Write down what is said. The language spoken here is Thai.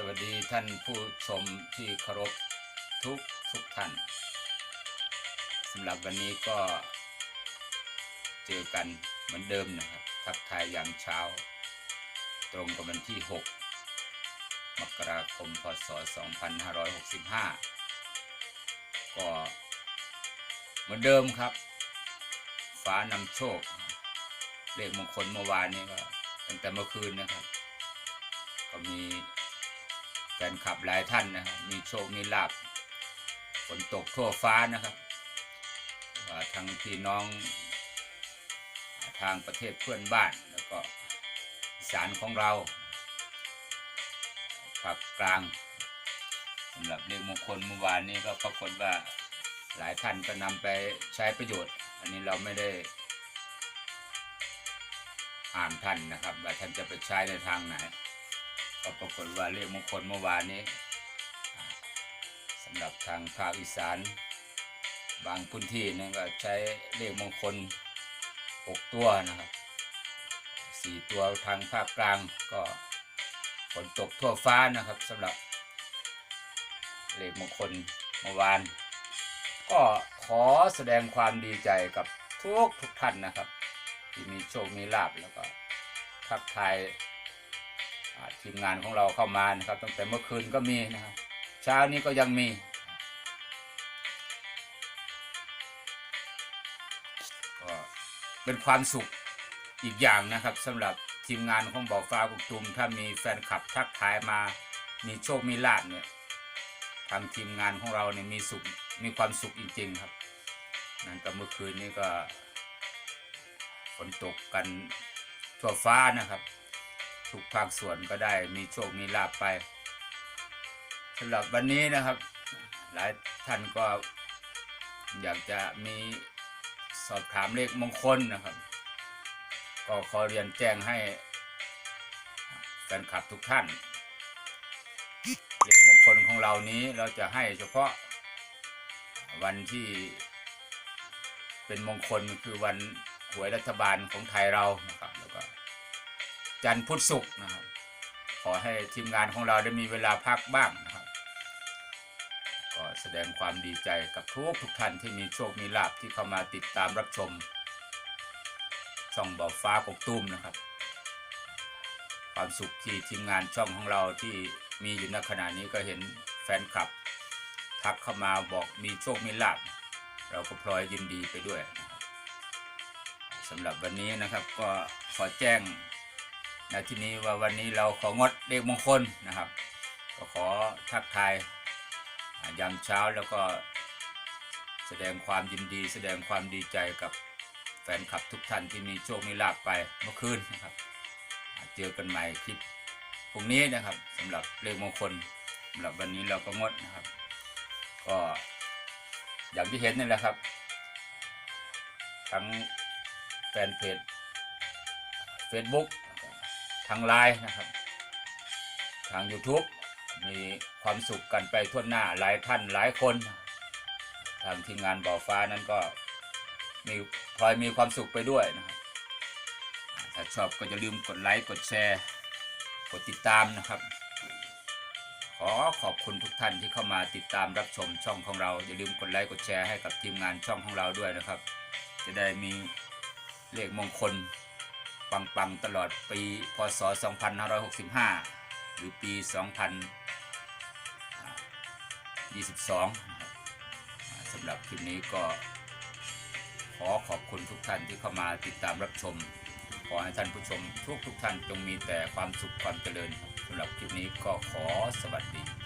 สวัสดีท่านผู้ชมที่เคารพทุกทุกท่านสำหรับวันนี้ก็เจอกันเหมือนเดิมนะครับ ทักทายยามเช้า ตรงกับวันที่ 6 มกราคมพศ 2565 ก็เหมือนเดิมครับ ฟ้านำโชค เลขมงคลเมื่อวานนี้ก็ตั้งแต่เมื่อคืนนะครับ ก็มี แฟนคลับหลายท่านนะครับมีโชค มีลาบฝนตกทั่วฟ้านะครับว่าทางพี่น้องทางประเทศเพื่อนบ้านแล้วก็สารของเราภาคกลางสำหรับเลขมงคลเมื่อวานนี้ก็ปรากฏว่าหลายท่านก็นำไปใช้ประโยชน์ อันนี้เราไม่ได้อ่านท่านนะครับ ว่าท่านจะไปใช้ในทางไหน ก็ปรากฏว่าเลขมงคลเมื่อวานนี้สำหรับทางภาคอีสาน บางพื้นที่นั่นก็ใช้เลขมงคล 6 ตัวนะครับ4ตัวทางภาคกลางก็ฝนตกทั่วฟ้านะครับสำหรับเลขมงคลเมื่อวาน ก็ขอแสดงความดีใจกับทุกทุกท่านนะครับ ที่มีโชคมีลาบแล้วก็ทักทาย ทีมงานของเราเข้ามานะครับ ตั้งแต่เมื่อคืนก็มีนะครับ เช้านี้ก็ยังมีก็เป็นความสุขอีกอย่างนะครับสำหรับทีมงานของบ่อฟ้ากุกตุม ถ้ามีแฟนคลับทักทายมา มีโชคมีลาบเนี่ยทางทีมงานของเราเนี่ยมีสุขมีความสุขจริง ๆ ครับ นั่นก็เมื่อคืนนี้ก็ฝนตกกันทั่วฟ้านะครับ ทุกภาคส่วนก็ได้มีโชคมีลาบไปสำหรับวันนี้นะครับ หลายท่านก็อยากจะมีสอบถามเลขมงคลนะครับ ก็ขอเรียนแจ้งให้แฟนคลับทุกท่านเลขมงคลของเรานี้เราจะให้เฉพาะวันที่เป็นมงคลคือวันหวยรัฐบาลของไทยเรานะครับ จันทร์พุธศุกร์นะครับ ขอให้ทีมงานของเราได้มีเวลาพักบ้างนะครับ ก็แสดงความดีใจกับทุกทุกท่านที่มีโชคมีลาบที่เข้ามาติดตามรับชม ช่องบ่อฟ้ากกตุ้มนะครับ ความสุขที่ทีมงานช่องของเราที่มีอยู่ณขณะนี้ก็เห็นแฟนคลับ ทักเข้ามาบอกมีโชคมีลาบเราก็พลอยยินดีไปด้วยสำหรับวันนี้นะครับก็ขอแจ้ง ในที่นี้ว่าวันนี้เราของดเลขมงคลนะครับ ก็ขอทักทายยามเช้าแล้วก็แสดงความยินดี แสดงความดีใจกับแฟนคลับทุกท่านที่มีโชคมีลาบไปเมื่อคืนนะครับ เจอกันใหม่คลิปพรุ่งนี้นะครับสำหรับเลขมงคลสำหรับวันนี้เราก็งดนะครับ ก็อย่างที่เห็นนี่แหละครับ ทั้งแฟนเพจ Facebook ทางไลน์นะครับ ทาง YouTube มีความสุขกันไปทั่วหน้าหลายท่านหลายคน ทางทีมงานบ่อฟ้านั้นก็มีพลอยมีความสุขไปด้วยนะครับถ้าชอบก็จะลืมกดไลค์กดแชร์ กดติดตามนะครับ ขอขอบคุณทุกท่านที่เข้ามาติดตามรับชมช่องของเรา อย่าลืมกดไลค์กดแชร์ให้กับทีมงานช่องของเราด้วยนะครับ จะได้มีเลขมงคล ปังๆตลอดปีพศ 2565 หรือปี 2022นะครับสำหรับคลิปนี้ก็ขอขอบคุณทุกท่านที่เข้ามาติดตามรับชม ขอให้ท่านผู้ชมทุกทุกๆท่านจงมีแต่ความสุขความเจริญสำหรับคลิปนี้ก็ขอสวัสดี